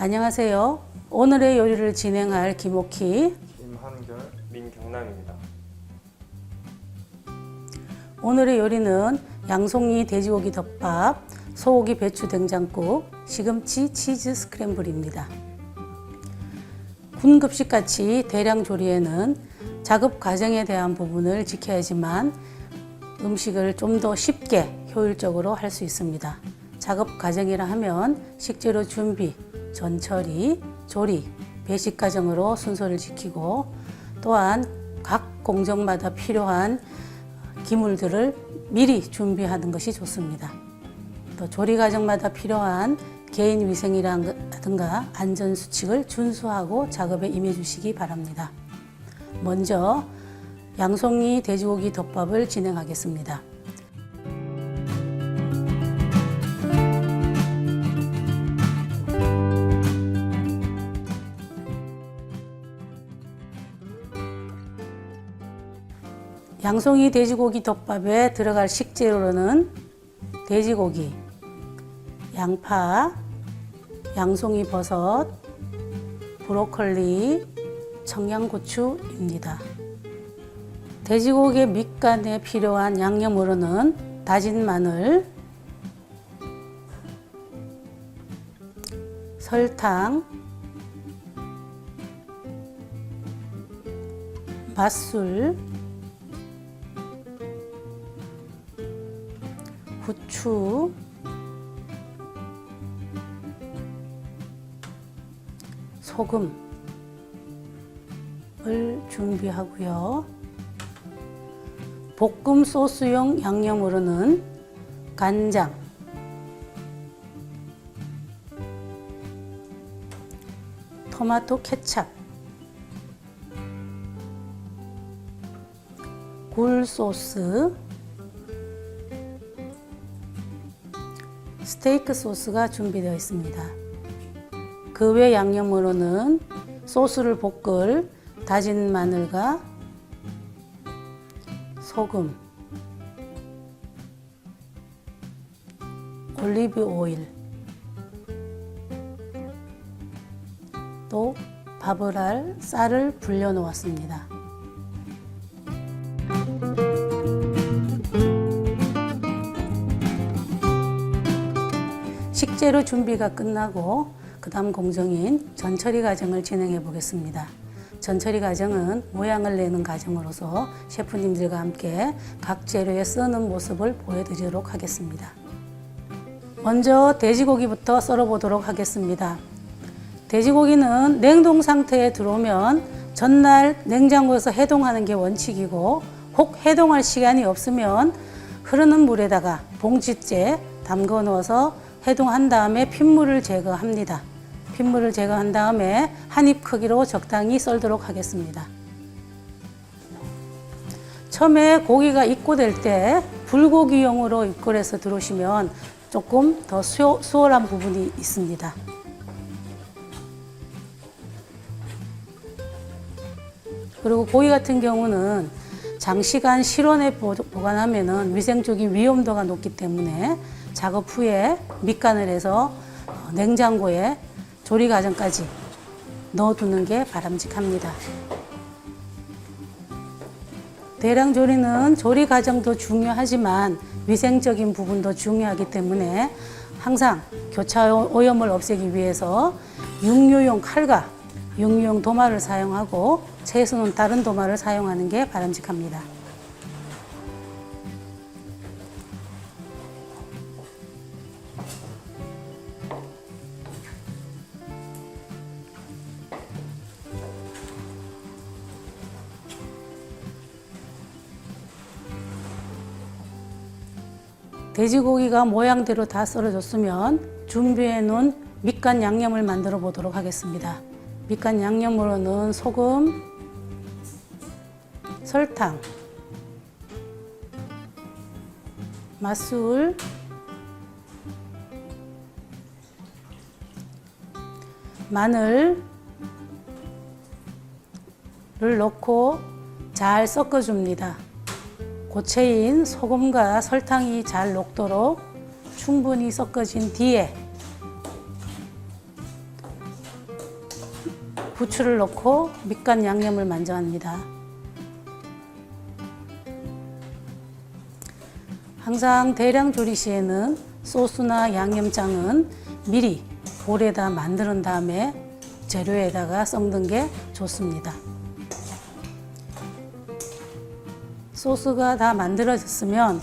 안녕하세요. 오늘의 요리를 진행할 김옥희. 임한결, 민경남입니다. 오늘의 요리는 양송이 돼지고기 덮밥, 소고기 배추 된장국, 시금치 치즈 스크램블입니다. 군급식 같이 대량 조리에는 작업 과정에 대한 부분을 지켜야지만 음식을 좀 더 쉽게 효율적으로 할 수 있습니다. 작업 과정이라 하면 식재료 준비, 전처리, 조리, 배식 과정으로 순서를 지키고 또한 각 공정마다 필요한 기물들을 미리 준비하는 것이 좋습니다. 또 조리 과정마다 필요한 개인 위생이라든가 안전 수칙을 준수하고 작업에 임해 주시기 바랍니다. 먼저 양송이 돼지고기 덮밥을 진행하겠습니다. 양송이 돼지고기 덮밥에 들어갈 식재료로는 돼지고기, 양파, 양송이 버섯, 브로콜리, 청양고추입니다. 돼지고기 밑간에 필요한 양념으로는 다진 마늘, 설탕, 맛술, 후추, 소금을 준비하고요. 볶음 소스용 양념으로는 간장, 토마토 케찹, 굴 소스, 스테이크 소스가 준비되어 있습니다. 그 외 양념으로는 소스를 볶을 다진 마늘과 소금, 올리브 오일, 또 밥을 할 쌀을 불려 놓았습니다. 식재료 준비가 끝나고 그 다음 공정인 전처리 과정을 진행해 보겠습니다. 전처리 과정은 모양을 내는 과정으로서 셰프님들과 함께 각 재료에 쓰는 모습을 보여드리도록 하겠습니다. 먼저 돼지고기부터 썰어 보도록 하겠습니다. 돼지고기는 냉동 상태에 들어오면 전날 냉장고에서 해동하는 게 원칙이고 혹 해동할 시간이 없으면 흐르는 물에다가 봉지째 담궈 넣어서 해동한 다음에 핏물을 제거합니다. 핏물을 제거한 다음에 한 입 크기로 적당히 썰도록 하겠습니다. 처음에 고기가 입고될 때 불고기용으로 입고해서 들어오시면 조금 더 수요, 수월한 부분이 있습니다. 그리고 고기 같은 경우는 장시간 실온에 보- 보관하면 위생적인 위험도가 높기 때문에 작업 후에 밑간을 해서 어, 냉장고에 조리 과정까지 넣어두는 게 바람직합니다. 대량 조리는 조리 과정도 중요하지만 위생적인 부분도 중요하기 때문에 항상 교차 오염을 없애기 위해서 육류용 칼과 육류용 도마를 사용하고 채소는 다른 도마를 사용하는 게 바람직합니다. 돼지고기가 모양대로 다 썰어졌으면 준비해 놓은 밑간 양념을 만들어 보도록 하겠습니다. 밑간 양념으로는 소금, 설탕, 맛술, 마늘을 넣고 잘 섞어줍니다. 고체인 소금과 설탕이 잘 녹도록 충분히 섞어진 뒤에 부추를 넣고 밑간 양념을 먼저 합니다. 항상 대량 조리 시에는 소스나 양념장은 미리 볼에다 만드는 다음에 재료에다가 섞는 게 좋습니다. 소스가 다 만들어졌으면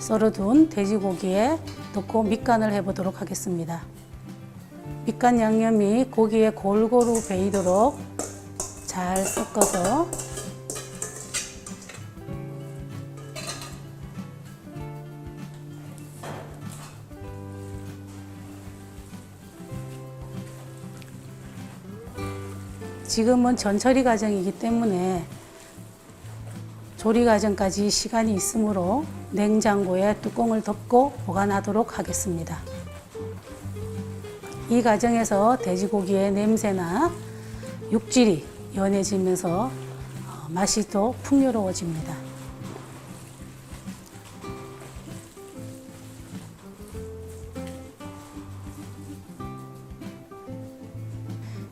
썰어둔 돼지고기에 넣고 밑간을 해보도록 하겠습니다. 밑간 양념이 고기에 골고루 배이도록 잘 섞어서 지금은 전처리 과정이기 때문에 조리 과정까지 시간이 있으므로 냉장고에 뚜껑을 덮고 보관하도록 하겠습니다. 이 과정에서 돼지고기의 냄새나 육질이 연해지면서 어, 맛이 더 풍요로워집니다.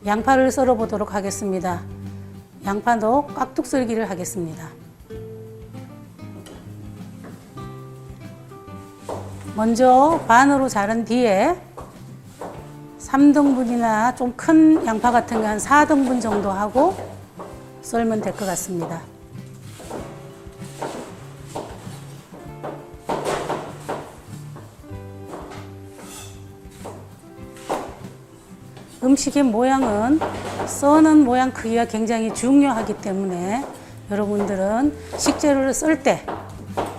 양파를 썰어 보도록 하겠습니다. 양파도 깍둑 썰기를 하겠습니다. 먼저 반으로 자른 뒤에 3등분이나 좀 큰 양파 같은 게 한 4등분 정도 하고 썰면 될 것 같습니다. 음식의 모양은 써는 모양 크기가 굉장히 중요하기 때문에 여러분들은 식재료를 쓸때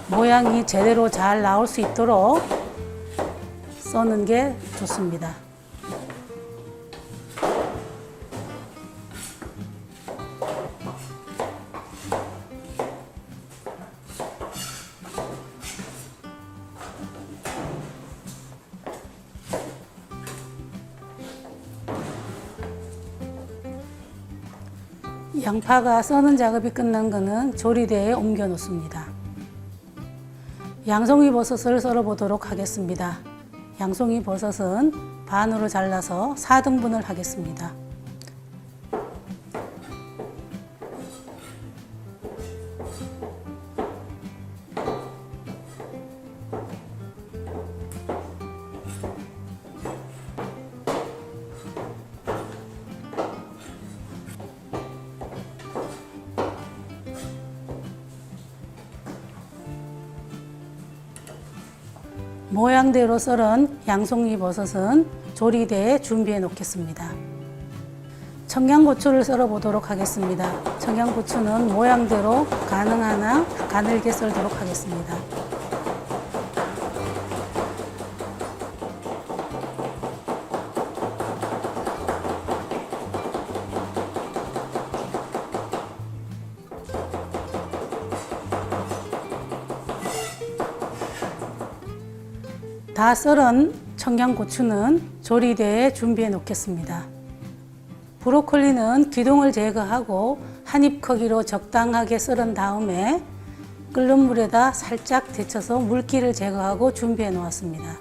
모양이 제대로 잘 나올 수 있도록 써는 게 좋습니다. 양파가 써는 작업이 끝난 거는 조리대에 옮겨 놓습니다. 양송이 버섯을 썰어 보도록 하겠습니다. 양송이 버섯은 반으로 잘라서 4등분을 하겠습니다. 모양대로 썰은 양송이 버섯은 조리대에 준비해 놓겠습니다. 청양고추를 썰어 보도록 하겠습니다. 청양고추는 모양대로 가능한 한 가늘게 썰도록 하겠습니다. 다 썰은 청양고추는 조리대에 준비해 놓겠습니다. 브로콜리는 기둥을 제거하고 한 입 크기로 적당하게 썰은 다음에 끓는 물에다 살짝 데쳐서 물기를 제거하고 준비해 놓았습니다.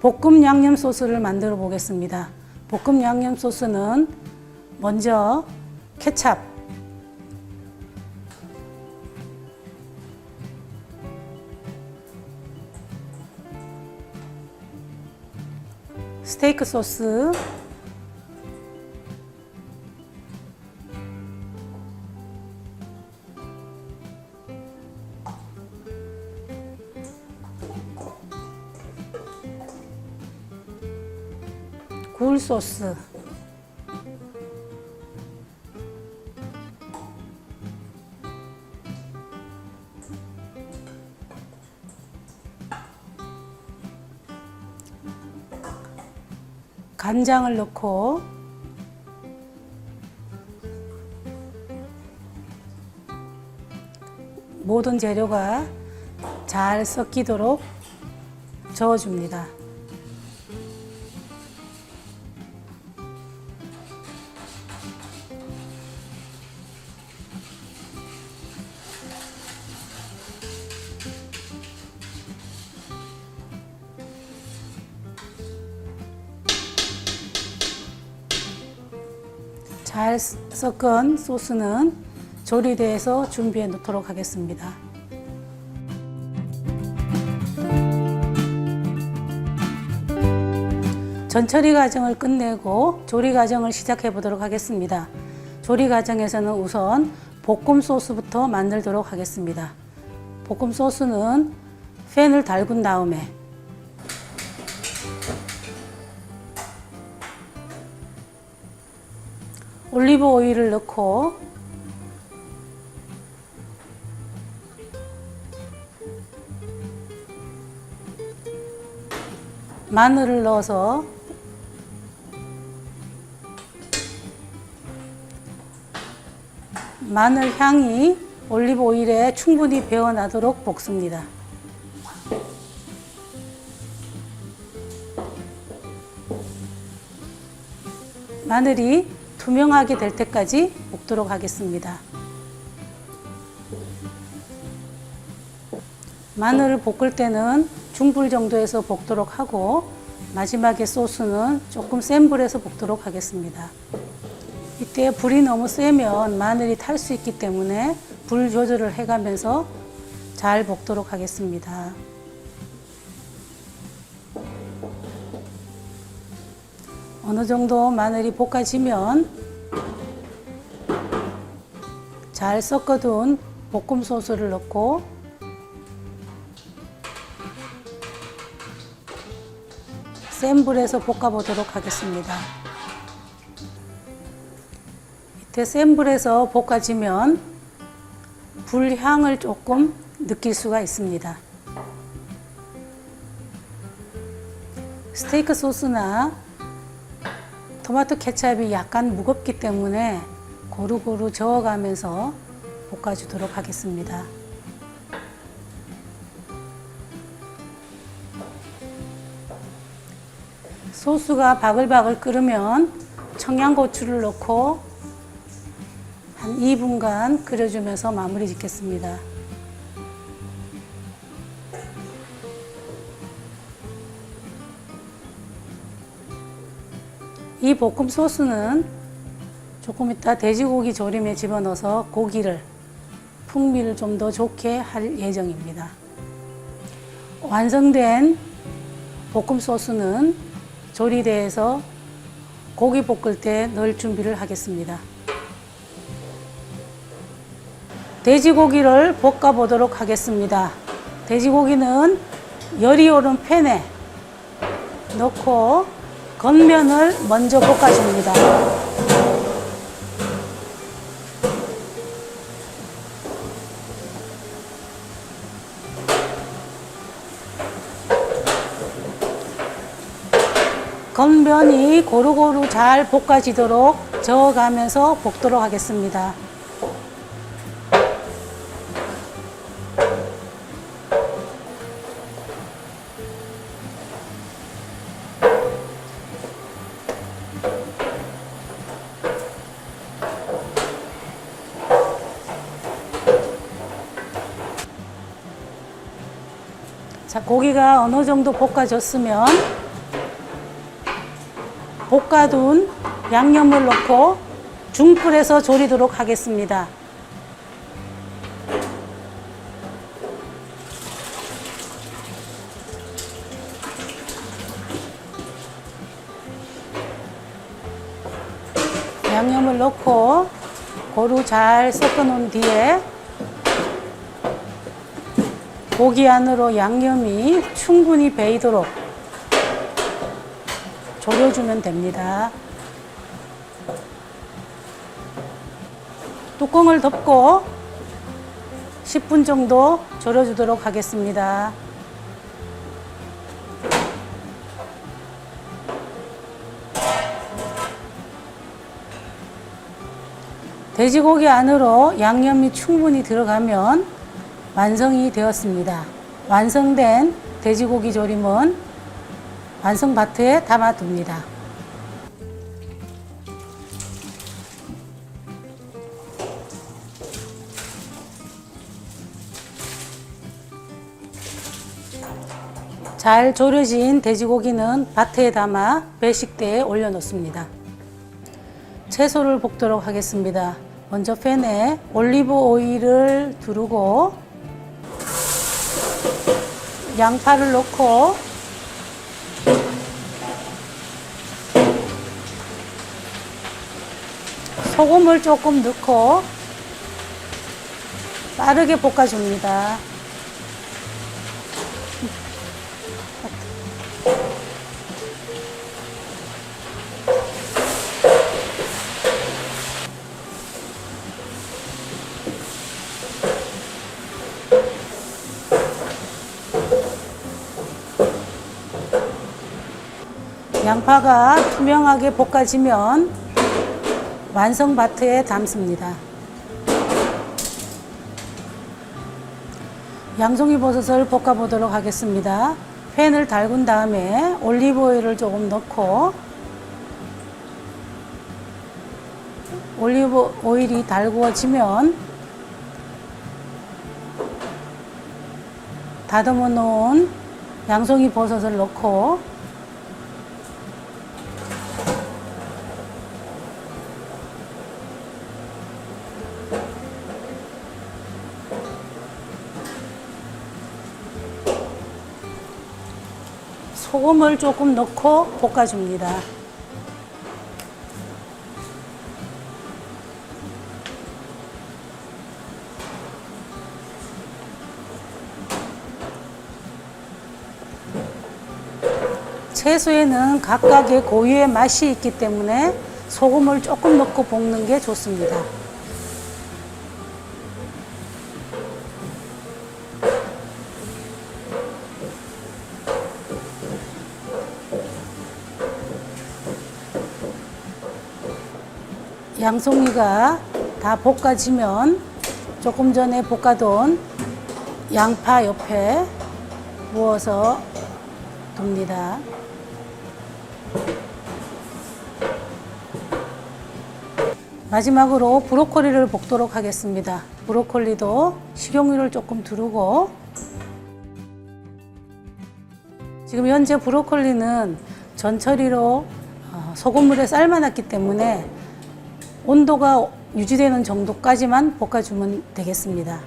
볶음 양념 소스를 만들어 보겠습니다. 볶음 양념 소스는 먼저 케찹, 스테이크 소스, 굴 소스, 간장을 넣고 모든 재료가 잘 섞이도록 저어줍니다. 섞은 소스는 조리대에서 준비해 놓도록 하겠습니다. 전처리 과정을 끝내고 조리 과정을 시작해 보도록 하겠습니다. 조리 과정에서는 우선 볶음 소스부터 만들도록 하겠습니다. 볶음 소스는 팬을 달군 다음에 올리브 오일을 넣고 마늘을 넣어서 마늘 향이 올리브 오일에 충분히 배어나도록 볶습니다. 마늘이 투명하게 될 때까지 볶도록 하겠습니다. 마늘을 볶을 때는 중불 정도에서 볶도록 하고 마지막에 소스는 조금 센 불에서 볶도록 하겠습니다. 이때 불이 너무 세면 마늘이 탈 수 있기 때문에 불 조절을 해가면서 잘 볶도록 하겠습니다. 어느 정도 마늘이 볶아지면 잘 섞어둔 볶음 소스를 넣고 센 불에서 볶아보도록 하겠습니다. 이때 센 불에서 볶아지면 불향을 조금 느낄 수가 있습니다. 스테이크 소스나 토마토 케찹이 약간 무겁기 때문에 고루고루 저어가면서 볶아주도록 하겠습니다. 소스가 바글바글 끓으면 청양고추를 넣고 한 2분간 끓여주면서 마무리 짓겠습니다. 이 볶음 소스는 조금 이따 돼지고기 조림에 집어넣어서 고기를 풍미를 좀 더 좋게 할 예정입니다. 완성된 볶음 소스는 조리대에서 고기 볶을 때 넣을 준비를 하겠습니다. 돼지고기를 볶아 보도록 하겠습니다. 돼지고기는 열이 오른 팬에 넣고 겉면을 먼저 볶아줍니다. 겉면이 고루고루 잘 볶아지도록 저어가면서 볶도록 하겠습니다. 자, 고기가 어느 정도 볶아졌으면 볶아둔 양념을 넣고 중불에서 졸이도록 하겠습니다. 양념을 넣고 고루 잘 섞어 놓은 뒤에 고기 안으로 양념이 충분히 배이도록 졸여주면 됩니다. 뚜껑을 덮고 10분 정도 졸여주도록 하겠습니다. 돼지고기 안으로 양념이 충분히 들어가면 완성이 되었습니다. 완성된 돼지고기 조림은 완성 바트에 담아둡니다. 잘 졸여진 돼지고기는 바트에 담아 배식대에 올려놓습니다. 채소를 볶도록 하겠습니다. 먼저 팬에 올리브 오일을 두르고 양파를 넣고 소금을 조금 넣고 빠르게 볶아줍니다. 양파가 투명하게 볶아지면 완성 바트에 담습니다. 양송이 버섯을 볶아 보도록 하겠습니다. 팬을 달군 다음에 올리브 오일을 조금 넣고 올리브 오일이 달구어지면 다듬어 놓은 양송이 버섯을 넣고 소금을 조금 넣고 볶아줍니다. 채소에는 각각의 고유의 맛이 있기 때문에 소금을 조금 넣고 볶는 게 좋습니다. 양송이가 다 볶아지면 조금 전에 볶아둔 양파 옆에 부어서 둡니다. 마지막으로 브로콜리를 볶도록 하겠습니다. 브로콜리도 식용유를 조금 두르고 지금 현재 브로콜리는 전처리로 어, 소금물에 삶아놨기 때문에 온도가 유지되는 정도까지만 볶아주면 되겠습니다.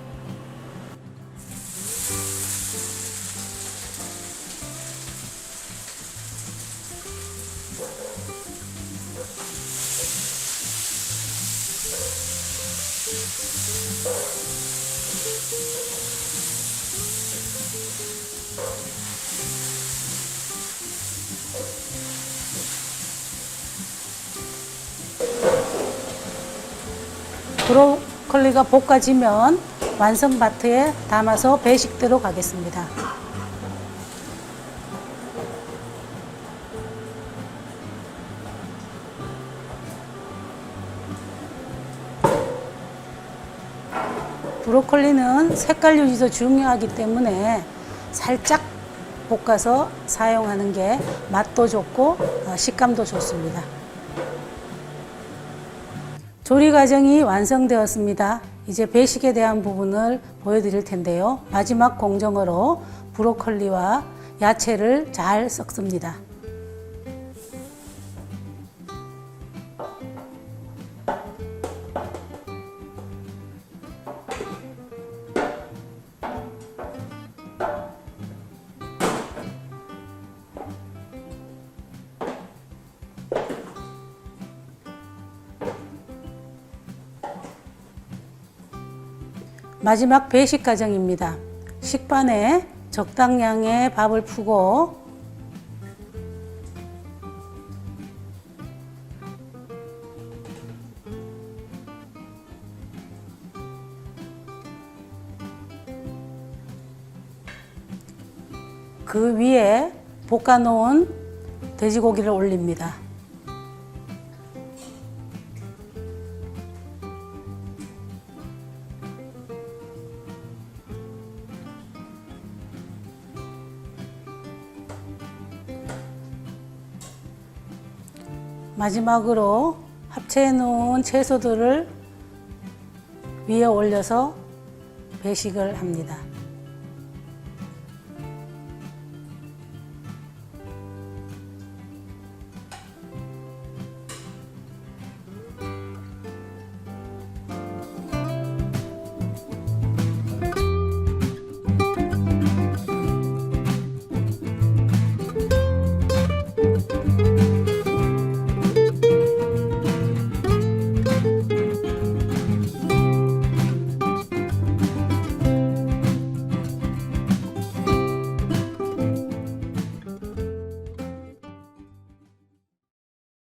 브로콜리가 볶아지면 완성 바트에 담아서 배식대로 가겠습니다. 브로콜리는 색깔 유지도 중요하기 때문에 살짝 볶아서 사용하는 게 맛도 좋고 어, 식감도 좋습니다. 조리 과정이 완성되었습니다. 이제 배식에 대한 부분을 보여드릴 텐데요. 마지막 공정으로 브로콜리와 야채를 잘 섞습니다. 마지막 배식 과정입니다. 식판에 적당량의 밥을 푸고 그 위에 볶아 놓은 돼지고기를 올립니다. 마지막으로 합체해 놓은 채소들을 위에 올려서 배식을 합니다.